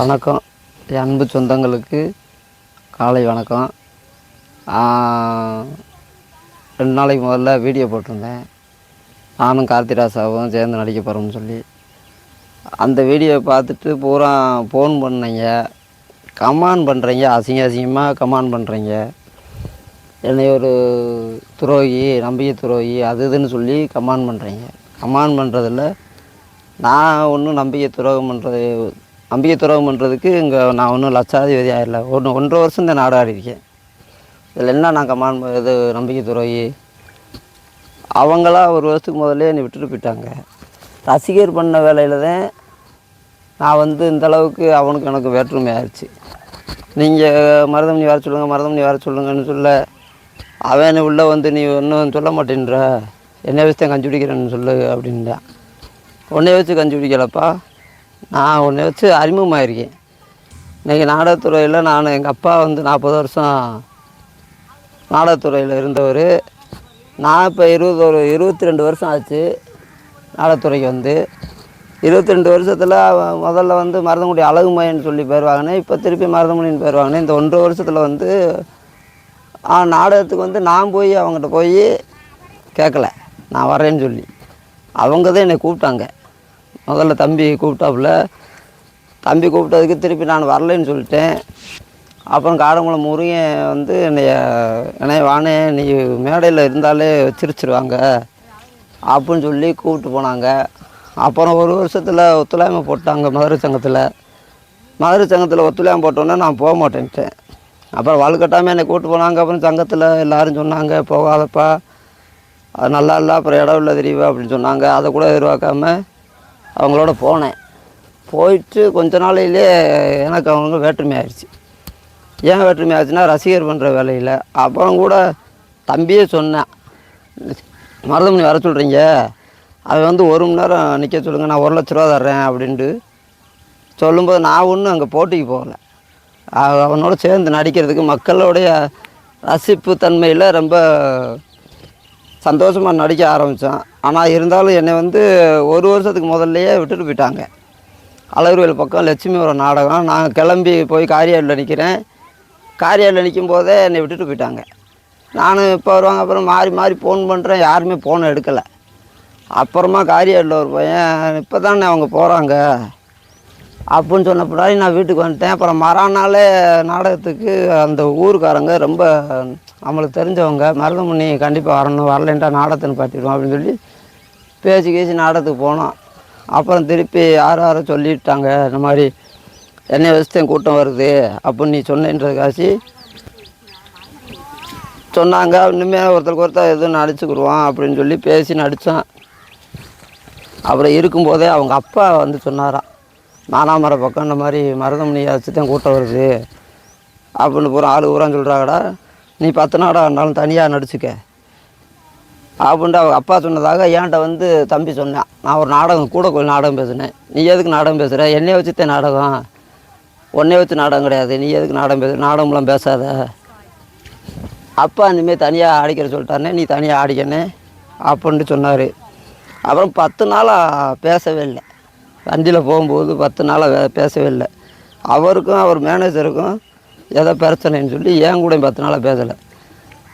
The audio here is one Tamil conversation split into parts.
வணக்கம். என் அன்பு சொந்தங்களுக்கு காலை வணக்கம். ரெண்டு நாளைக்கு முதல்ல வீடியோ போட்டிருந்தேன். நானும் கார்த்திராசாவும் சேர்ந்து நடிக்க போகிறோம்னு சொல்லி. அந்த வீடியோவை பார்த்துட்டு பூரா ஃபோன் பண்ணீங்க. கமாண்ட் பண்ணுறீங்க அசிங்க அசிங்கமாக கமான் பண்ணுறீங்க என்னை ஒரு துரோகி நம்பிக்கை துரோகி அது இதுன்னு சொல்லி கமான் பண்ணுறீங்க கமாண்ட் பண்ணுறதில் நான் ஒன்றும் நம்பிக்கை துரோகம் பண்ணுறது நம்பிக்கை துறவம் பண்ணுறதுக்கு இங்கே நான் ஒன்றும் லட்சாதிபதி ஆயிடல. ஒன்று ஒன்றரை வருஷம் இந்த நாடு இருக்கேன். இதில் என்ன நான் கமாண்ட் இது நம்பிக்கை துறவி அவங்களா ஒரு வருஷத்துக்கு முதல்ல என்னை விட்டுட்டு போயிட்டாங்க. ரசிகர் பண்ண வேலையில் தான் நான் வந்து இந்த அளவுக்கு அவனுக்கு எனக்கு வேற்றுமை ஆயிடுச்சு நீங்கள் மருதமணி வர சொல்லுங்கள் மருதமணி வர சொல்லுங்கன்னு சொல்ல அவன் உள்ளே வந்து நீ ஒன்றும் சொல்ல மாட்டேன்ற. என்னை வச்சு தான் கஞ்சி பிடிக்கிறேன்னு சொல்லு அப்படின்ட்டான். உன்னை வச்சு கஞ்சி பிடிக்கலப்பா நான் உன்னை வச்சு அறிமுகமாயிருக்கேன். இன்றைக்கி நாடகத்துறையில் நான் எங்கள் அப்பா வந்து நாற்பது வருஷம் நாடகத்துறையில் இருந்தவர். நான் இப்போ இருபது ஒரு இருபத்தி ரெண்டு வருஷம் ஆச்சு நாடகத்துறைக்கு வந்து. இருபத்தி ரெண்டு வருஷத்தில் முதல்ல வந்து மருதங்குடி அழகுமையன்னு சொல்லி பேர் வாங்கினேன் இப்போ திருப்பி மருதமுடின்னு பேர் வாங்கினேன் இந்த ஒன்றரை வருஷத்தில் வந்து நாடகத்துக்கு வந்து நான் போய் அவங்ககிட்ட போய் கேட்கல நான் வரேன்னு சொல்லி. அவங்க தான் என்னை கூப்பிட்டாங்க. முதல்ல தம்பி கூப்பிட்டாப்புல. தம்பி கூப்பிட்டதுக்கு திருப்பி நான் வரலைன்னு சொல்லிட்டேன். அப்புறம் காடங்குளம் முருகன் வந்து என்னைய என்னைய வானே நீ மேடையில் இருந்தாலே வச்சிருச்சிருவாங்க அப்படின்னு சொல்லி கூப்பிட்டு போனாங்க. அப்புறம் ஒரு வருஷத்தில் ஒத்துழையாமை போட்டாங்க மதுரை சங்கத்தில். மதுரை சங்கத்தில் ஒத்துழையாமை போட்டோன்னே நான் போக மாட்டேன்ட்டேன். அப்புறம் வலுக்கட்டாமல் என்னை கூப்பிட்டு போனாங்க. அப்புறம் சங்கத்தில் எல்லோரும் சொன்னாங்க போகாதப்பா. அது நல்லா இல்லை அப்புறம் இடம் இல்லை தெரியவா அப்படின்னு சொன்னாங்க. அதை கூட எதிர்பார்க்காம அவங்களோட போனேன். போயிட்டு கொஞ்ச நாளையிலே எனக்கு அவங்க வேற்றுமை ஆயிடுச்சு. ஏன் வேற்றுமை ஆச்சுன்னா ரசிகர் பண்ணுற வேலையில். அப்புறம் கூட தம்பியே சொன்னேன் மருதமணி வர சொல்கிறீங்க அவன் வந்து ஒரு மணி நேரம் நிற்க சொல்லுங்கள் நான் ஒரு லட்ச ரூபா தர்றேன் அப்படின்ட்டு சொல்லும்போது நான் ஒன்றும் அங்கே போட்டிக்கு போகல. அவ- அவனோட சேர்ந்து நடிக்கிறதுக்கு மக்களுடைய ரசிப்பு தன்மையில் ரொம்ப சந்தோஷமாக நடிக்க ஆரம்பித்தான் ஆனால் இருந்தாலும் என்னை வந்து ஒரு வருஷத்துக்கு முதல்லையே விட்டுட்டு போயிட்டாங்க. அழகுவேல் பக்கம் லட்சுமி ஒரு நாடகம். நான் கிளம்பி போய் காரியாடில் நிற்கிறேன் காரியாடில் நிற்கும் போதே என்னை விட்டுட்டு போயிட்டாங்க. நானும் இப்போ வருவாங்க. அப்புறம் மாறி மாறி ஃபோன் பண்ணுறேன் யாருமே ஃபோனை எடுக்கலை. அப்புறமா காரியாடில் ஒரு பையன் இப்போ தானே அவங்க போகிறாங்க அப்படின்னு சொன்ன பின்னாடி நான் வீட்டுக்கு வந்துட்டேன். அப்புறம் மறாநாளே நாடகத்துக்கு அந்த ஊருக்காரங்க ரொம்ப நம்மளுக்கு தெரிஞ்சவங்க மருதமணி கண்டிப்பாக வரணும் வரலன்ட்டா நாடகத்தை பார்த்துடுவோம் அப்படின்னு சொல்லி பேசி கேசி நாடகத்துக்கு போனோம். அப்புறம் திருப்பி யார் யாரோ சொல்லிட்டாங்க இந்த மாதிரி என்னை வச்சு கூட்டம் வருது அப்படின்னு நீ சொன்னேன்றதுக்காசி சொன்னாங்க. இனிமேல் ஒருத்தருக்கு ஒருத்தர் எதுவும் நடிச்சுக்கிடுவான் அப்படின்னு சொல்லி பேசி நடித்தான் அப்புறம் இருக்கும்போதே அவங்க அப்பா வந்து சொன்னாராம். மானாமர பக்கம் இந்த மாதிரி மருதமணி வச்சு கூட்டம் வருது. அப்படின்னு பூரா ஆளு பூரா சொல்கிறாங்கடா நீ பத்து நாடா இருந்தாலும் தனியாக நடிச்சுக்க. அப்படின்ட்டு அவங்க அப்பா சொன்னதாக ஏன்ட்ட வந்து தம்பி சொன்னேன். நான் ஒரு நாடகம் கூட கொஞ்சம் நாடகம் பேசினேன். நீ எதுக்கு நாடகம் பேசுகிற என்னைய வச்சுத்தேன் நாடகம். உன்னைய வச்சு நாடகம் கிடையாது. நீ எதுக்கு நாடகம் பேச நாடகம்லாம் பேசாத. அப்பா இனிமேல் தனியாக அடிக்கிற சொல்லிட்டானே நீ தனியாக ஆடிக்கணே அப்படின்ட்டு சொன்னார். அப்புறம் பத்து நாளாக பேசவே இல்லை. வண்டியில் போகும்போது பத்து நாளாக வே- பேசவே இல்லை. அவருக்கும் அவர் மேனேஜருக்கும் ஏதோ பிரச்சனைன்னு சொல்லி ஏன் கூட பத்து நாளாக பேசலை.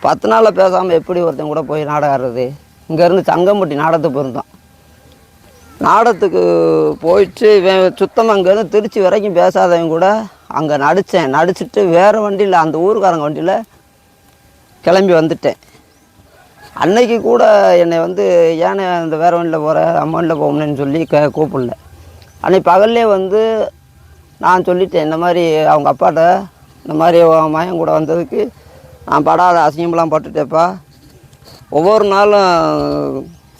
பத்து நாளில் பேசாமல் எப்படி ஒருத்தன் கூட போய் நாடகம் ஆடுறது? இங்கேருந்து சங்கம்பட்டி நாடகத்துக்கு போயிருந்தோம் நாடகத்துக்கு போயிட்டு சுத்தமாக அங்கேருந்து திருச்சி வரைக்கும் பேசாதவங்க கூட அங்கே நடித்தேன் நடிச்சுட்டு வேறு வண்டியில் அந்த ஊருக்காரங்க வண்டியில் கிளம்பி வந்துட்டேன். அன்னைக்கு கூட என்னை வந்து ஏன்னு இந்த வேறு வண்டியில் போகிற அம்மா போகணுன்னு சொல்லி க கூப்பிடல. அன்னைக்கு பகல்லே வந்து நான் சொல்லிட்டேன் இந்த மாதிரி அவங்க அப்பாட்ட இந்த மாதிரி மயம் கூட வந்ததுக்கு நான் படாத அசிங்கம்லாம் பட்டுட்டேப்பா ஒவ்வொரு நாளும்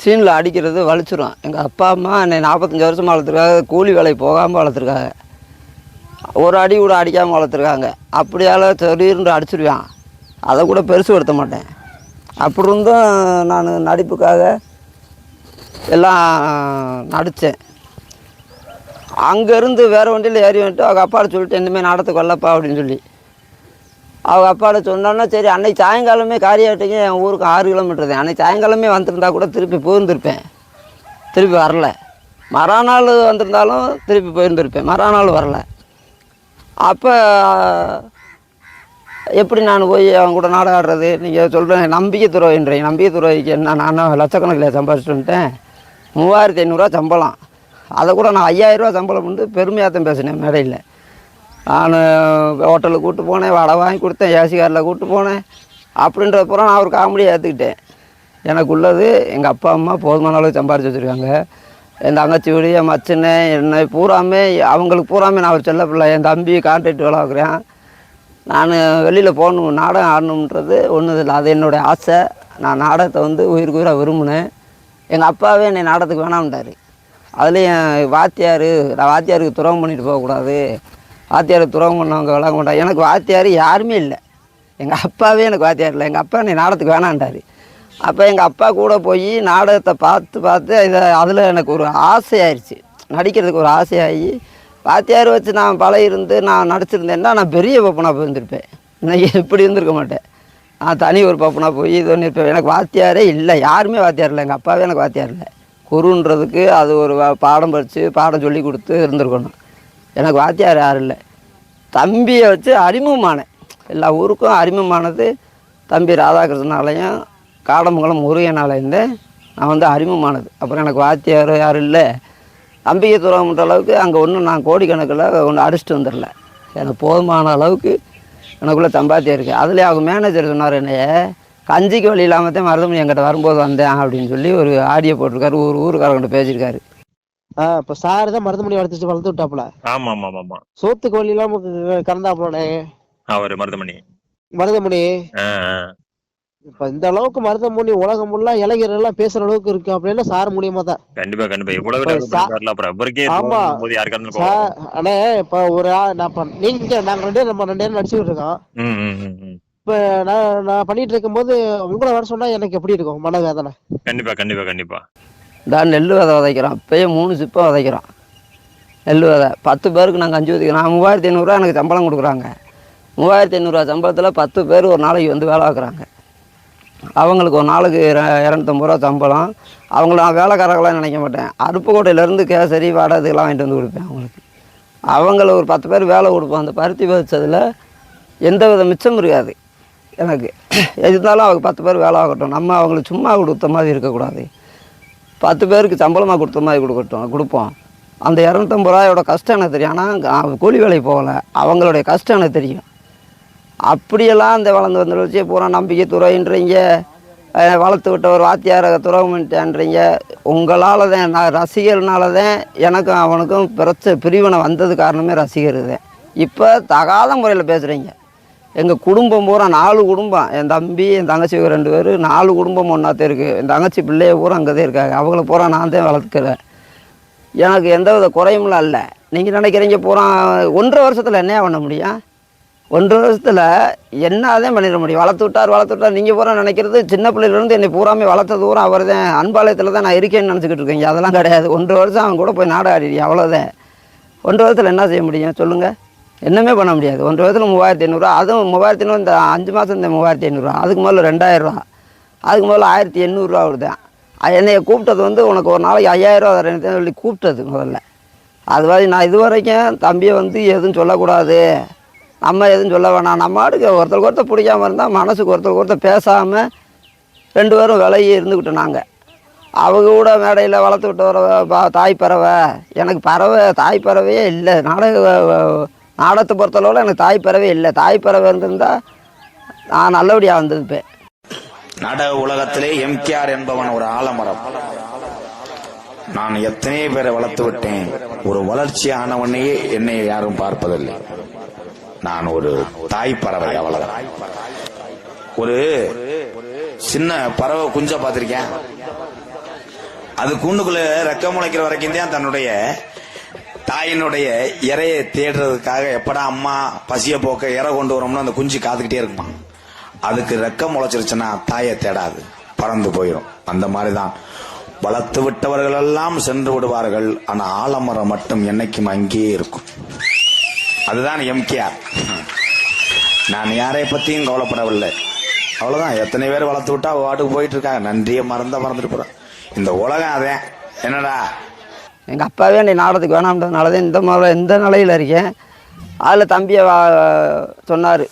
சீனில் அடிக்கிறது வலிச்சிரும். எங்கள் அப்பா அம்மா என்னை நாற்பத்தஞ்சு வருஷமாக வளர்த்துருக்காங்க கூலி வேலைக்கு போகாமல் வளர்த்துருக்காங்க. ஒரு அடி கூட அடிக்காமல் வளர்த்துருக்காங்க. அப்படியால திடீர்னு அடிச்சிருவான். அதை கூட பெருசுப்படுத்த மாட்டேன். அப்படி இருந்தும் நான் நடிப்புக்காக எல்லாம் நடித்தேன். அங்கேருந்து வேறு வண்டியில் ஏறி வந்துட்டு அவங்க அப்பாட்ட சொல்லிட்டு இனிமேல் நாடத்துக்கு வரலப்பா அப்படின்னு சொல்லி. அவங்க அப்பாட்ட சொன்னோன்னா சரி அன்னைக்கு சாயங்காலமே காரியாட்டிங்க என் ஊருக்கு ஆறு கிலோமீட்டர் தான். அன்னைக்கு சாயங்காலமே வந்திருந்தா கூட திருப்பி போயிருந்திருப்பேன். திருப்பி வரல. மறுநாள் வந்திருந்தாலும் திருப்பி போயிருந்திருப்பேன். மறுநாள் வரல. அப்போ எப்படி நான் போய் அவங்க கூட நாடகம் ஆடுறது? நீங்கள் சொல்கிறேன் நம்பிக்கை துறவின்றீங்க நம்பிக்கை துறவிக்கு என்ன நான் லட்சக்கணக்கில் சம்பாதிச்சுட்டு வந்துட்டேன்? மூவாயிரத்தி ஐநூறுரூவா சம்பளம். அதை கூட நான் ஐயாயிரரூவா சம்பளம் வந்து பெருமையாக தான் பேசினேன் மேடையில். நான் ஹோட்டலுக்கு கூப்பிட்டு போனேன் வடை வாங்கி கொடுத்தேன் ஏசி கூப்பிட்டு போனேன். அப்படின்றப்பறம் நான் ஒரு காமெடியை ஏற்றுக்கிட்டேன் எனக்கு உள்ளது எங்கள் அப்பா அம்மா போதுமான அளவு சம்பாரிச்சு வச்சுருக்காங்க. என் தங்கச்சி வீடு என் மச்சனை என்னை பூராமே அவங்களுக்கு பூராமே நான் ஒரு செல்ல பிள்ளை என் தம்பி கான்ட்ராக்ட் வேலை பார்க்குறேன். நான் வெளியில் போகணும் நாடகம் ஆடணுன்றது ஒன்றும் இல்லை. அது என்னுடைய ஆசை. நான் நாடகத்தை வந்து உயிருக்கு உயிராக விரும்பினேன். எங்கள் அப்பாவே என்னை நாடகத்துக்கு வேணாம்ட்டார் அதுலேயும் வாத்தியார் நான் வாத்தியாருக்கு துரோகம் பண்ணிட்டு போகக்கூடாது. வாத்தியார் துரோகம் பண்ணவங்க விளங்க மாட்டாங்க. எனக்கு வாத்தியார் யாருமே இல்லை. எங்கள் அப்பாவே எனக்கு வாத்தியார் இல்லை. எங்கள் அப்பா என்னை நாடத்துக்கு வேணான்ட்டார். அப்போ எங்கள் அப்பா கூட போய் நாடகத்தை பார்த்து பார்த்து இதை அதில் எனக்கு ஒரு ஆசையாயிருச்சு. நடிக்கிறதுக்கு ஒரு ஆசையாகி வாத்தியார் வச்சு நான் பழகி இருந்து நான் நடிச்சிருந்தேன்னா நான் பெரிய பப்பனாக போயிருந்திருப்பேன். இன்னைக்கு இப்படி இருந்திருக்க மாட்டேன். நான் தனி ஒரு பப்பனாக போய் இது ஒன்று இருப்பேன் எனக்கு வாத்தியாரே இல்லை. யாருமே வாத்தியார் இல்லை. எங்கள் அப்பாவே எனக்கு வாத்தியார் இல்லை. குருன்றதுக்கு அது ஒரு பாடம் படித்து பாடம் சொல்லி கொடுத்து இருந்திருக்கணும். எனக்கு வாத்தியார் யாரும் இல்லை. தம்பியை வச்சு அறிமுகமானேன். எல்லா ஊருக்கும் அறிமுகமானது தம்பி ராதாகிருஷ்ணனாலையும் காடமங்கலம் முருகனாலையும் தான் நான் வந்து அறிமுகமானது. அப்புறம் எனக்கு வாத்தியார் யாரும் இல்லை. நம்பிக்கை தூரம்ன்ற அளவுக்கு அங்கே ஒன்றும் நான் கோடிக்கணக்கில் ஒன்று அடிச்சுட்டு வந்துடல. எனக்கு போதுமான அளவுக்கு எனக்குள்ளே சம்பாத்தியம் இருக்குது அதுலேயே அவங்க மேனேஜர் சொன்னார் என்னையே கஞ்சிக்கு வழி இல்லாமல் தான் மருதமணி என்கிட்ட வரும்போது வந்தேன் அப்படின்னு சொல்லி ஒரு ஆடியோ போட்டிருக்காரு. ஒரு ஊருக்காரங்கிட்ட பேசியிருக்காரு. ஆ இப்ப சார் தான் மருதமணி வளர்த்துச்சு வளர்த்து விட்டாப்புல. ஆமா ஆமா ஆமா சோத்துக்கு வழி இல்லாம கறந்தாப்புலனே அவரு மருதமணி. மருதமணி. இப்ப இந்த அளவுக்கு மருதமணி உலகம் ஃபுல்லா இளைஞர்கள் எல்லாம் பேசுற அளவுக்கு இருக்கு அப்படின்னா சார் மூலியமா தான். கண்டிப்பா கண்டிப்பா. இவ்வளவு ஆமா. சார் கோவம் அண்ணே இப்ப ஒரு நான் நீங்க நாங்க ரெண்டு பேரும் நம்ம ரெண்டு பேரும் நடிச்சுட்டு இருக்கோம். இப்ப நான் நான் பண்ணிட்டு இருக்கும்போது உங்களை வர சொன்னா எனக்கு எப்படி இருக்கும்? மனவேதனை கண்டிப்பா கண்டிப்பா கண்டிப்பா. தான் நெல் விதை விதைக்கிறோம் அப்பயே மூணு சிப்பை விதைக்கிறோம் நெல் விதை. பத்து பேருக்கு நாங்கள் அஞ்சு விதைக்கிறோம். நான் மூவாயிரத்தி ஐநூறுரூவா எனக்கு சம்பளம் கொடுக்குறாங்க. மூவாயிரத்தி ஐநூறுரூவா சம்பளத்தில் பத்து பேர் ஒரு நாளைக்கு வந்து வேலை பார்க்குறாங்க. அவங்களுக்கு ஒரு நாளுக்கு இர- இரநூத்தம்பது ரூபா சம்பளம். அவங்கள நான் வேலைக்காரங்களாம் நினைக்க மாட்டேன். அருப்புக்கோட்டையிலேருந்து கேசரி வடை இதெல்லாம் வாங்கிட்டு வந்து கொடுப்பேன் அவங்களுக்கு. அவங்கள ஒரு பத்து பேர் வேலை கொடுப்போம். அந்த பருத்தி வச்சதில் எந்த வித மிச்சம் இருக்காது. எனக்கு இருந்தாலும் அவங்க பத்து பேர் வேலை ஆகட்டும். நம்ம அவங்களுக்கு சும்மா கொடுத்த மாதிரி இருக்கக்கூடாது. பத்து பேருக்கு சம்பளமாக கொடுத்த மாதிரி கொடுக்கட்டும் கொடுப்போம். அந்த இரநூத்தம்பது ரூபாயோட கஷ்டம் எனக்கு தெரியும். ஆனால் கூலி வேலைக்கு போகல. அவங்களுடைய கஷ்டம் எனக்கு தெரியும். அப்படியெல்லாம் அந்த வளர்ந்து வந்த வச்சு பூரா நம்பிக்கை துறைன்றீங்க. வளர்த்து விட்ட ஒரு வாத்தியார துறவுமிட்டேன்றீங்க உங்களால் தான் நான் ரசிகர்னால தான் எனக்கும் அவனுக்கும் பிரச்ச பிரிவினை வந்தது காரணமே ரசிகர் தான் இப்போ தகாத முறையில் பேசுகிறீங்க எங்கள் குடும்பம் பூரா நாலு குடும்பம். என் தம்பி என் தங்கச்சி ரெண்டு பேர் நாலு குடும்பம் ஒன்றாத்தே இருக்குது என் தங்கச்சி பிள்ளைய பூரா அங்கே தான் இருக்காங்க. அவங்கள பூரா நான் தான் வளர்த்துக்கிறேன். எனக்கு எந்த வித குறையும்லாம் இல்லை. நீங்கள் நினைக்கிறீங்க பூரா ஒன்றரை வருஷத்தில் என்ன பண்ண முடியும்? ஒன்றரை வருஷத்தில் என்ன என்னதான் பண்ணிட முடியும். வளர்த்து விட்டார் வளர்த்து விட்டார். நீங்கள் பூரா நினைக்கிறது சின்ன பிள்ளையிலேருந்து என்னை பூராமே வளர்த்தது பூரா அவர் தான். அன்பாளையத்தில் தான் நான் இருக்கேன்னு நினச்சிக்கிட்டு இருக்கீங்க அதெல்லாம் கிடையாது. ஒன்றரை வருஷம் அவன் கூட போய் நாடாடி அவ்வளோதான் ஒன்றரை வருஷத்தில் என்ன செய்ய முடியும்? சொல்லுங்கள் என்னமே பண்ண முடியாது. ஒன்றரை வருஷத்தில் மூவாயிரத்தி ஐநூறுரூவா அதுவும் மூவாயிரத்தி ஐநூறு இந்த அஞ்சு மாதம் இந்த மூவாயிரத்தி ஐநூறுரூவா அதுக்கு முதல்ல ரெண்டாயிரரூவா அதுக்கு முதல்ல ஆயிரத்தி எண்ணூறுரூவா வருது. என்னைய கூப்பிட்டது வந்து உனக்கு ஒரு நாளைக்கு ஐயாயிரரூவா தரேன்னு சொல்லி கூப்பிட்டது முதல்ல. அது மாதிரி நான் இது வரைக்கும் தம்பியை வந்து எதுவும் சொல்லக்கூடாது. நம்ம எதுவும் சொல்ல வேணாம். நம்ம ஆடுக்கு ஒருத்தருக்கு ஒருத்தர் பிடிக்காம இருந்தால் மனசுக்கு ஒருத்தருக்கு ஒருத்தர் பேசாமல் ரெண்டு பேரும் விலகி இருந்துக்கிட்டோம் நாங்கள் அவங்க கூட மேடையில் வளர்த்து விட்டு வர தாய் பறவை. எனக்கு பறவை தாய் பறவையே இல்லை. நாடக நாடகத்தை பொறுத்தளவில் எனக்கு தாய் பறவை இல்லை. தாய் பறவை நான் நல்லபடியாக வந்திருப்பேன். நாடக உலகத்திலே எம்கேஆர் என்பவன் ஒரு ஆலமரம். நான் எத்தனை பேரை வளர்த்து விட்டேன். ஒரு வளர்ச்சி ஆனவனையே என்னை யாரும் பார்ப்பதில்லை. நான் ஒரு தாய் பறவை அவ்வளவுதான். ஒரு சின்ன பறவை குஞ்ச பார்த்திருக்கேன் அது கூண்டுக்குள்ள ரெக்க முளைக்கிற வரைக்கும் தான் தன்னுடைய தாயினுடைய இறையை தேடுறதுக்காக எப்படா அம்மா பசிய போக்க இறை கொண்டு வரோம்னு அந்த குஞ்சு காத்துக்கிட்டே இருக்குமா? அதுக்கு ரெக்கம் முளைச்சிருச்சுன்னா தாயை தேடாது. பறந்து போயிடும் அந்த மாதிரிதான். வளர்த்து விட்டவர்கள் எல்லாம் சென்று விடுவார்கள். ஆனா ஆலமரம் மட்டும் என்னைக்கும் அங்கேயே இருக்கும். அதுதான் எம்கேஆர். நான் யாரை பத்தியும் கவலைப்படவில்லை. அவ்வளவுதான். எத்தனை பேர் வளர்த்து விட்டா வாட்டுக்கு போயிட்டு இருக்காங்க நன்றியை மறந்தா மறந்துட்டு போறேன் இந்த உலகம் அதே. என்னடா? எங்கள் அப்பாவே என்னை நாடகத்துக்கு வேணாம்ன்றதுனால தான் இந்த மாதிரி இந்த நிலையில் இருக்கேன். அதில் தம்பியை சொன்னார்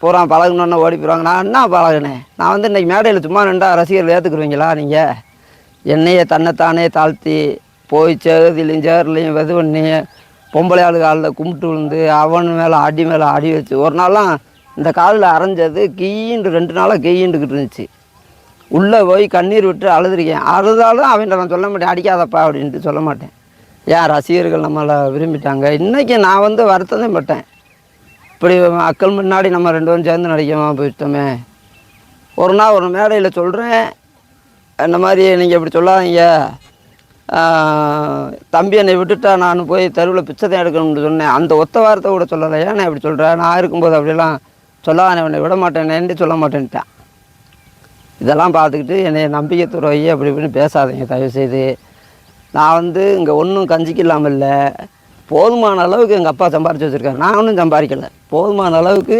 பூரா பழகணுன்னு ஓடி போயிடுவாங்க நான் என்ன பழகினேன் நான் வந்து இன்றைக்கி மேடையில் சும்மா நின்றா ரசிகர்கள் ஏற்றுக்குருவீங்களா நீங்கள் என்னையே தன்னைத்தானே தாழ்த்தி போய் சேதுலையும் சேர்லையும் வெது பண்ணி பொம்பளை ஆளு காலில் கும்பிட்டு விழுந்து அவன் மேலே அடி மேலே அடி வச்சு ஒரு நாள்லாம் இந்த காலில் அரைஞ்சது கீண்டு ரெண்டு நாளாக கீண்டுக்கிட்டு இருந்துச்சு. உள்ளே போய் கண்ணீர் விட்டு அழுதுருக்கேன். அழுதாலும் அவன்கிட்ட நான் சொல்ல மாட்டேன் அடிக்காதப்பா அப்படின்ட்டு சொல்ல மாட்டேன். ஏன் ரசிகர்கள் நம்மளை விரும்பிட்டாங்க? இன்றைக்கி நான் வந்து வருத்தமே பட்டேன். இப்படி மக்கள் முன்னாடி நம்ம ரெண்டு பேரும் சேர்ந்து நடிக்கமா போயிட்டோமே. ஒரு நாள் ஒரு மேடையில் சொல்கிறேன் இந்த மாதிரி நீங்கள் இப்படி சொல்லாதீங்க. தம்பி என்னை விட்டுட்டா நான் போய் தெருவில் பிச்சை தான் எடுக்கணும்னு சொன்னேன். அந்த ஒத்த வார்த்தை கூட சொல்லலை. ஏன் நான் இப்படி சொல்கிறேன் நான் இருக்கும்போது அப்படிலாம் சொல்லாத உன்னை விட மாட்டேனேன்ட்டு சொல்ல மாட்டேன்ட்டான். இதெல்லாம் பார்த்துக்கிட்டு என்னை நம்பிக்கை துறவி அப்படி இப்படின்னு பேசாதீங்க தயவு செய்து நான் வந்து இங்கே ஒன்றும் கஞ்சிக்கு இல்லாமல் இல்லை. போதுமான அளவுக்கு எங்கள் அப்பா சம்பாரிச்சு வச்சுருக்காரு. நான் ஒன்றும் சம்பாதிக்கலை. போதுமான அளவுக்கு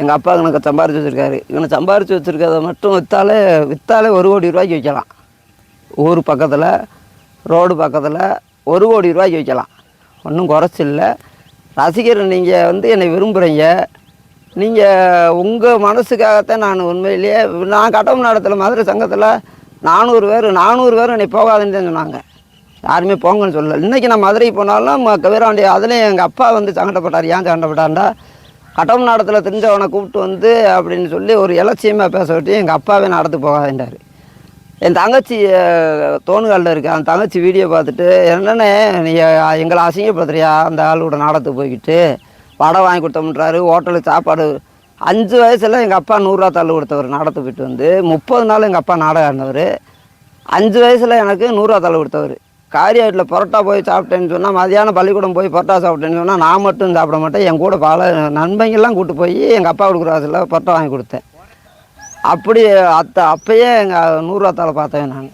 எங்கள் அப்பா எனக்கு சம்பாரித்து வச்சுருக்காரு. இவனை சம்பாரித்து வச்சுருக்கிறத மட்டும் விற்றாலே விற்றாலே ஒரு கோடி ரூபாய்க்கு வைக்கலாம். ஊர் பக்கத்தில் ரோடு பக்கத்தில் ஒரு கோடி ரூபாய்க்கு வைக்கலாம். ஒன்றும் குறைச்சில்லை. ரசிகர் நீங்கள் வந்து என்னை விரும்புகிறீங்க நீங்கள் உங்கள் மனசுக்காகத்தான் நான் உண்மையிலேயே நான் கட்டம் நடத்தில் மதுரை சங்கத்தில் நானூறு பேர் நானூறு பேர் என்னை போகாதுன்னு தான் சொன்னாங்க. யாருமே போங்கன்னு சொல்லலை. இன்றைக்கி நான் மதுரைக்கு போனாலும் ம- கவிராண்டி அதுலேயும் எங்கள் அப்பா வந்து சங்கடப்பட்டார். ஏன் சங்கடப்பட்டார்டா கட்டம் நடத்தில் தெரிஞ்சவனை கூப்பிட்டு வந்து அப்படின்னு சொல்லி ஒரு இலட்சியமாக பேச விட்டு எங்கள் அப்பாவே நடத்து போகாதுன்றார். என் தங்கச்சி தோணுகாலில் இருக்கு. அந்த தங்கச்சி வீடியோ பார்த்துட்டு என்னென்ன நீங்கள் எங்களை அசிங்கப்படுத்துறியா? அந்த ஆளோட நாடகத்துக்கு போய்கிட்டு வடை வாங்கி கொடுத்தோம்ன்றாரு ஹோட்டலு சாப்பாடு. அஞ்சு வயசில் எங்கள் அப்பா நூறுரூவா தள்ளு கொடுத்தவர் நாடகத்துக்கு போயிட்டு வந்து. முப்பது நாள் எங்கள் அப்பா நாடகம் ஆடினவர். அஞ்சு வயசில் எனக்கு நூறுரூவா தள்ளு கொடுத்தவர். காரியாட்டில் பரோட்டா போய் சாப்பிட்டேன்னு சொன்னால் மதியானம் பள்ளிக்கூடம் போய் பரோட்டா சாப்பிட்டேன்னு சொன்னால் நான் மட்டும் சாப்பிட மாட்டேன். என் கூட பல நண்பங்கள்லாம் கூட்டு போய் எங்கள் அப்பா கொடுக்குற வாசலில் பரோட்டா வாங்கி கொடுத்தேன். அப்படி அத்தை அப்பயே எங்கள் நூறுரூவா தாளை பார்த்தேன் நான்.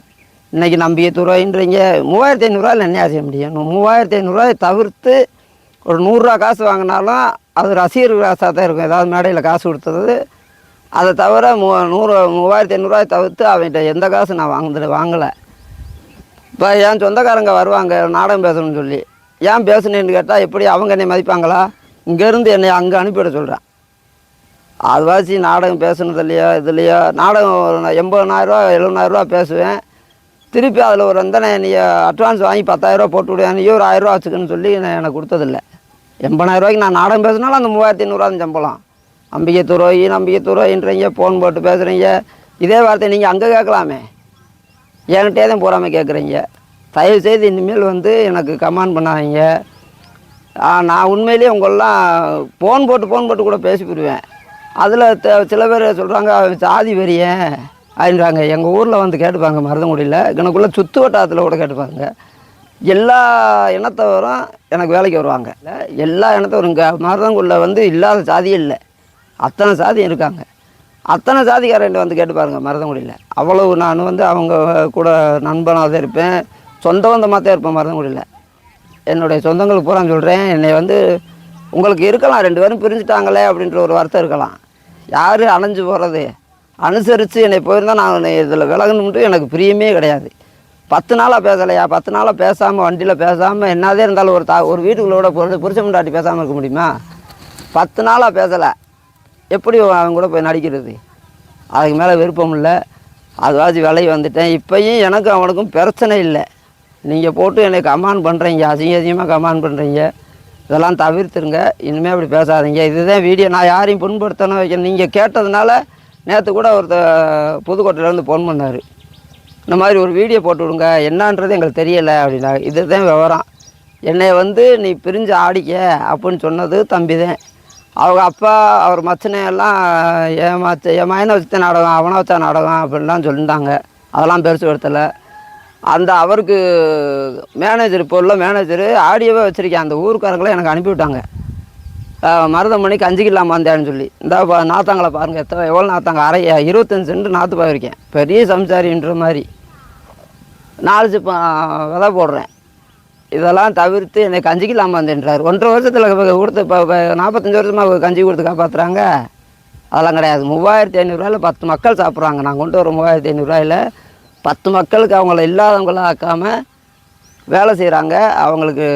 இன்றைக்கி நம்பிக்கை துறைன்றீங்க மூவாயிரத்தி ஐநூறுரூவாயில் என்ன செய்ய முடியும். மூவாயிரத்தி ஐநூறுரூவாயை தவிர்த்து ஒரு நூறுரூவா காசு வாங்கினாலும் அது ரசிகர் காசாக தான் இருக்கும். ஏதாவது மேடையில் காசு கொடுத்தது. அதை தவிர மூ நூறு மூவாயிரத்தி ஐநூறுரூவாயை தவிர்த்து அவன்கிட்ட எந்த காசு நான் வாங்குது வாங்கலை. இப்போ என் சொந்தக்காரங்க வருவாங்க நாடகம் பேசணும்னு சொல்லி. ஏன் பேசுனேன்னு கேட்டால் எப்படி அவங்க என்னை மதிப்பாங்களா? இங்கேருந்து என்னை அங்கே அனுப்பிவிட சொல்கிறேன் அதுவாசி நாடகம் பேசுனதுலையோ இதுலையோ நாடகம் ஒரு எண்பதனாயிரரூவா எழுபதாயிரரூவா பேசுவேன். திருப்பி அதில் ஒரு வந்தனை நீ அட்வான்ஸ் வாங்கி பத்தாயிரரூவா போட்டு விடுவேன் நீயோ ஒரு ஆயிரரூவா வச்சுக்கன்னு சொல்லி நான் எனக்கு கொடுத்ததில்ல. எண்பதாயிரரூவாய்க்கு நான் நாடகம் பேசினாலும் அந்த மூவாயிரத்தி ஐநூறுரூவா தான் சம்பளம். நம்பிக்கை துறவி நம்பிக்கை ஃபோன் போட்டு பேசுகிறீங்க இதே வார்த்தை நீங்கள் அங்கே கேட்கலாமே. என்கிட்டே தான் பூராமல் கேட்குறீங்க. தயவுசெய்து இனிமேல் வந்து எனக்கு கமெண்ட் பண்ணாதீங்க. நான் உண்மையிலேயே உங்களெலாம் ஃபோன் போட்டு ஃபோன் போட்டு கூட பேசி புரிவேன் அதில் சில பேர் சொல்கிறாங்க சாதி வெறியன் அப்படின்றாங்க. எங்கள் ஊரில் வந்து கேட்டுப்பாங்க மருதங்குடியில். எனக்குள்ளே சுற்று வட்டாரத்தில் கூட கேட்டுப்பாங்க. எல்லா இனத்தவரும் எனக்கு வேலைக்கு வருவாங்க. எல்லா இனத்தவரும் இங்கே மருதங்குடியில் வந்து இல்லாத சாதியே இல்லை. அத்தனை சாதியும் இருக்காங்க. அத்தனை சாதிக்காரன் வந்து கேட்டு பாருங்கள் மருதங்குடியில். அவ்வளவு நான் வந்து அவங்க கூட நண்பனாக தான் இருப்பேன். சொந்த பந்தமாக தான் இருப்பேன் மருதங்குடியில். என்னுடைய சொந்தங்களுக்கு பூரா சொல்கிறேன். என்னை வந்து உங்களுக்கு இருக்கலாம் ரெண்டு பேரும் பிரிஞ்சுட்டாங்களே அப்படின்ற ஒரு வருத்தம் இருக்கலாம். யார் அணைஞ்சு போகிறது? அனுசரித்து என்னை போயிருந்தால் நான் இதில் விலகணும்ட்டு எனக்கு பிரியமே கிடையாது. பத்து நாளாக பேசலையா? பத்து நாளாக பேசாமல் வண்டியில் பேசாமல் என்னதே இருந்தாலும் ஒரு தா ஒரு வீட்டுக்குள்ளோட பொரு புருஷ முண்டாட்டி பேசாமல் இருக்க முடியுமா? பத்து நாளாக பேசலை. எப்படி அவங்க கூட போய் நடிக்கிறது? அதுக்கு மேலே விருப்பம் இல்லை. அதுவாச்சும் விலை வந்துட்டேன். இப்போயும் எனக்கும் அவனுக்கும் பிரச்சனை இல்லை. நீங்கள் போட்டு என்னை கமாண்ட் பண்ணுறீங்க அசிங்க அசிங்கமாக கமாண்ட் பண்ணுறீங்க இதெல்லாம் தவிர்த்துருங்க. இனிமேல் அப்படி பேசாதீங்க. இதுதான் வீடியோ நான் யாரையும் புண்படுத்தணும் வைக்கணும் நீங்கள் கேட்டதுனால நேற்று கூட ஒருத்தர் புதுக்கோட்டையிலேருந்து ஃபோன் பண்ணார். இந்த மாதிரி ஒரு வீடியோ போட்டு விடுங்க. என்னன்றது எங்களுக்கு தெரியலை அப்படின்னா இதுதான் விவரம். என்னை வந்து நீ பிரிஞ்சு ஆடிக்க அப்படின்னு சொன்னது தம்பி தான் அவங்க அப்பா அவர் மச்சனையெல்லாம் ஏமாத்து என் மயனை வச்சுத்த நாடகம் அவனை வச்சா நாடகம் அப்படின்லாம் சொல்லியிருந்தாங்க. அதெல்லாம் பெருசு எடுத்தலை அந்த அவருக்கு மேனேஜர் இப்போ உள்ள மேனேஜர் ஆடியோவே வச்சுருக்கேன். அந்த ஊருக்காரங்களே எனக்கு அனுப்பிவிட்டாங்க. மருதமணிக்கு அஞ்சு கிலோ மாந்தேன்னு சொல்லி. இந்த நாத்தாங்களை பாருங்கள் எத்தனை எவ்வளோ நாத்தாங்க? அரை இருபத்தஞ்சு சென்ட் நாற்று போயிருக்கேன் பெரிய சம்சாரின்ற மாதிரி. நாலு சிப்பம் விதை போடுறேன். இதெல்லாம் தவிர்த்து என்னை கிலோ மாந்தேன்றார். ஒன்றரை வருஷத்தில் கொடுத்து இப்போ நாற்பத்தஞ்சு வருஷமாக கஞ்சி கொடுத்து காப்பாற்றுறாங்க அதெல்லாம் கிடையாது. மூவாயிரத்தி ஐநூறுரூவாயில் பத்து மக்கள் சாப்பிட்றாங்க. நான் கொண்டு வர மூவாயிரத்தி ஐநூறுரூவாயில் பத்து மக்களுக்கு அவங்கள இல்லாதவங்களாக ஆக்காமல் வேலை செய்கிறாங்க அவங்களுக்கு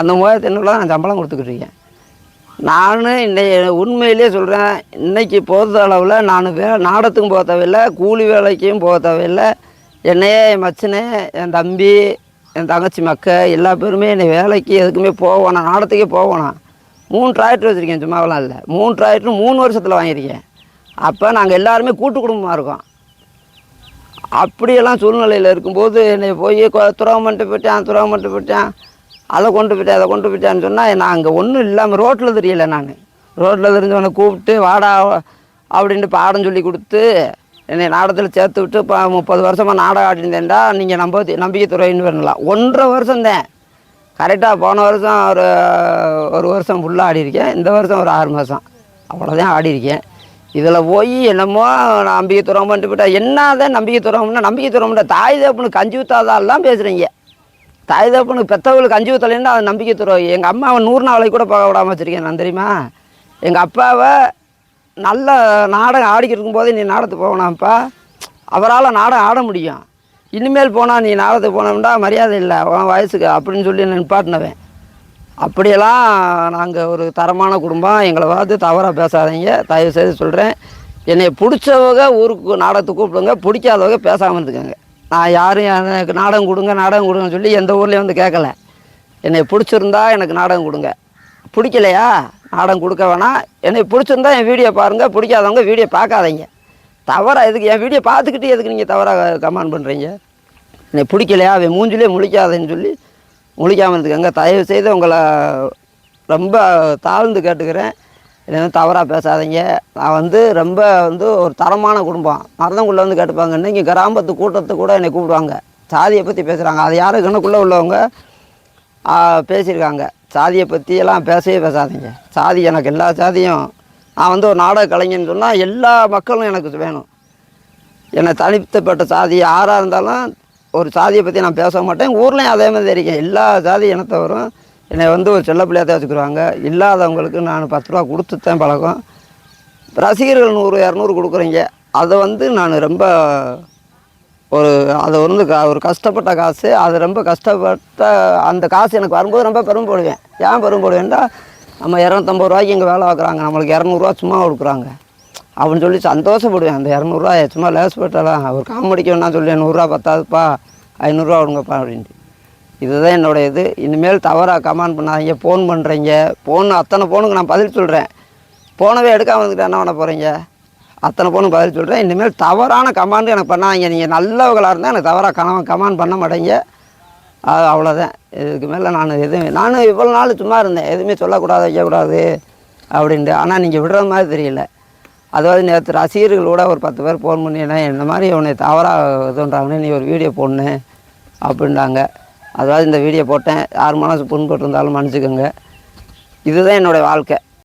அந்த மூவாயிரத்தி ஐநூறுரூவா நான் சம்பளம் கொடுத்துக்கிட்டு இருக்கேன். நான் இன்னைக்கு உண்மையிலே சொல்கிறேன் இன்னைக்கு பொறுத்த அளவில் நான் வே நாடத்துக்கும் போக தேவையில்லை கூலி வேலைக்கும் போக தேவையில்லை. என்னையே என் மச்சனே என் தம்பி என் தங்கச்சி மக்க எல்லா பேருமே என்னை வேலைக்கு எதுக்குமே போவேணாம் நாடத்துக்கே போவேணாம் மூணு டிராக்டர் வச்சுருக்கேன் சும்மாவெல்லாம் இல்லை. மூணு டிராக்டர் மூணு வருஷத்தில் வாங்கியிருக்கேன். அப்போ நாங்கள் எல்லாருமே கூட்டு குடும்பமாக இருக்கோம். அப்படியெல்லாம் சூழ்நிலையில் இருக்கும்போது என்னை போய் துறவம் பண்ணிட்டு போயிட்டேன் துறவம் பண்ணிட்டு போயிட்டேன். அதை கொண்டு போயிட்டேன் அதை கொண்டு போயிட்டேன்னு சொன்னால் நான் அங்கே ஒன்றும் இல்லாமல் ரோட்டில் தெரியல நான். ரோட்டில் தெரிஞ்சவனை கூப்பிட்டு வாடா அப்படின்ட்டு பாடம் சொல்லி கொடுத்து என்னை நாடகத்தில் சேர்த்து விட்டு இப்போ முப்பது வருஷமாக நாடகம் ஆடினேன்டா நீங்கள் நம்ப நம்பிக்கை துறைன்னு பண்ணலாம் ஒன்றரை வருஷம்தான் கரெக்டாக போன வருஷம் ஒரு ஒரு வருஷம் ஃபுல்லாக ஆடியிருக்கேன். இந்த வருஷம் ஒரு ஆறு மாதம் அவ்வளோதான் ஆடியிருக்கேன். இதில் போய் என்னமோ நம்பிக்கை துறவம் பண்ணிட்டு போயிட்டா என்னதான் நம்பிக்கை துறவம்னா நம்பிக்கை துறவம்னா தாய் தேப்புன்னு கஞ்சி ஊத்தாதான் பேசுகிறீங்க தாய் தப்புனு பெற்றவங்களுக்கு கஞ்சி ஊற்றலைன்னா அது நம்பிக்கை துறம் எங்கள் அம்மாவை நூறு நாளைக்கு கூட போக விடாம வச்சுருக்கேன் நான் தெரியுமா? எங்கள் அப்பாவை நல்ல நாடகம் ஆடிக்கிட்டு போதே நீ நாடகத்துக்கு போகணாம்ப்பா. அவரால் நாடகம் ஆட முடியும். இனிமேல் போனால் நீ நாடகத்துக்கு போனோம்டா மரியாதை இல்லை உன் வயசுக்கு அப்படின்னு சொல்லி நிப்பாட்டினவன். அப்படியெல்லாம் நாங்கள் ஒரு தரமான குடும்பம். எங்களை பார்த்து தவறாக பேசாதீங்க. தயவு செய்து சொல்கிறேன் என்னை பிடிச்சவங்க ஊருக்கு நாடகத்துக்கு கூப்பிடுங்க. பிடிக்காதவங்க பேசாமல் இருந்துக்கோங்க. நான் யாரும் எனக்கு நாடகம் கொடுங்க நாடகம் கொடுங்கன்னு சொல்லி எந்த ஊர்லேயும் வந்து கேட்கல என்னை பிடிச்சிருந்தா எனக்கு நாடகம் கொடுங்க. பிடிக்கலையா? நாடகம் கொடுக்க வேணாம். என்னை பிடிச்சிருந்தா என் வீடியோ பாருங்கள் பிடிக்காதவங்க வீடியோ பார்க்காதீங்க. தவறாக எதுக்கு? என் வீடியோ பார்த்துக்கிட்டு எதுக்கு நீங்கள் தவறாக கமெண்ட் பண்ணுறீங்க என்னை பிடிக்கலையா? அவன் மூஞ்சிலே முழிக்காதேன்னு சொல்லி முழிக்காமல் இருந்துக்கங்க. தயவு செய்து உங்களை ரொம்ப தாழ்ந்து கேட்டுக்கிறேன். என்னை வந்து தவறாக பேசாதீங்க. நான் வந்து ரொம்ப வந்து ஒரு தரமான குடும்பம். மருதங்குள்ளே வந்து கேட்டுப்பாங்க இன்னைக்கு கிராமத்து கூட்டத்தை கூட என்னை கூப்பிடுவாங்க. சாதியை பற்றி பேசுகிறாங்க அது யாரும் கணக்குள்ளே உள்ளவங்க பேசியிருக்காங்க. சாதியை பற்றியெல்லாம் பேசவே பேசாதீங்க. சாதி எனக்கு எல்லா சாதியும். நான் வந்து ஒரு நாடக கலைஞன்னு சொன்னால் எல்லா மக்களும் எனக்கு வேணும். என்னை தனித்தப்பட்ட சாதி யாராக இருந்தாலும் ஒரு சாதியை பற்றி நான் பேச மாட்டேன். ஊர்லேயும் அதே மாதிரி இருக்கேன். எல்லா சாதி இனத்தவரும் என்னை வந்து ஒரு செல்ல பிள்ளையாக வச்சுக்கிறாங்க இல்லாதவங்களுக்கு நான் பத்து ரூபா கொடுத்துத்தேன் பழக்கம். ரசிகர்கள் நூறு இரநூறு கொடுக்குறீங்க. அதை வந்து நான் ரொம்ப ஒரு அதை வந்து க- ஒரு கஷ்டப்பட்ட காசு அது ரொம்ப கஷ்டப்பட்ட அந்த காசு எனக்கு வரும்போது ரொம்ப பெருமைப்படுவேன் ஏன் பெருமைப்படுவேன்டா நம்ம இரநூத்தம்பது ரூபாய்க்கு இங்கே வேலை பார்க்குறாங்க. நம்மளுக்கு இரநூறுவா சும்மா கொடுக்குறாங்க. அப்படின்னு சொல்லி சந்தோஷப்படுவேன். அந்த இரநூறுவா சும்மா லேஸ் போட்டாலாம் ஒரு காமெடிக்கு வேணா சொல்லி நூறுரூவா பத்தாதுப்பா ஐநூறுரூவா கொடுங்கப்பா அப்படின்ட்டு. இதுதான் என்னோட இது. இனிமேல் தவறாக கமெண்ட் பண்ணாதீங்க. ஃபோன் பண்ணுறீங்க ஃபோன் அத்தனை ஃபோனுக்கு நான் பதில் சொல்கிறேன் ஃபோனவே எடுக்காமல் வந்துட்டு என்ன பண்ண போகிறீங்க அத்தனை ஃபோனுக்கு பதில் சொல்கிறேன் இனிமேல் தவறான கமாண்டு எனக்கு பண்ணாதீங்க. நீங்கள் நல்லவர்களாக இருந்தால் எனக்கு தவறாக கம கமாண்ட் பண்ண மாட்டீங்க. அது அவ்வளோதான் இதுக்கு மேலே நான் எதுவும் நானும் இவ்வளோ நாள் சும்மா இருந்தேன். எதுவுமே சொல்லக்கூடாது வைக்கக்கூடாது அப்படின்ட்டு. ஆனால் நீங்கள் விடுற மாதிரி தெரியல. அதாவது நேற்று ரசிகர்களோட ஒரு பத்து பேர் ஃபோன் பண்ணினேன் இந்த மாதிரி உன்னை தவறாக இதுன்றாங்கன்னு நீ ஒரு வீடியோ போடணு அப்படின்றாங்க அதாவது இந்த வீடியோ போட்டேன். யார் மனசு புண்பட்டு இருந்தாலும் மன்னிச்சுக்கோங்க. இதுதான் என்னுடைய வாழ்க்கை.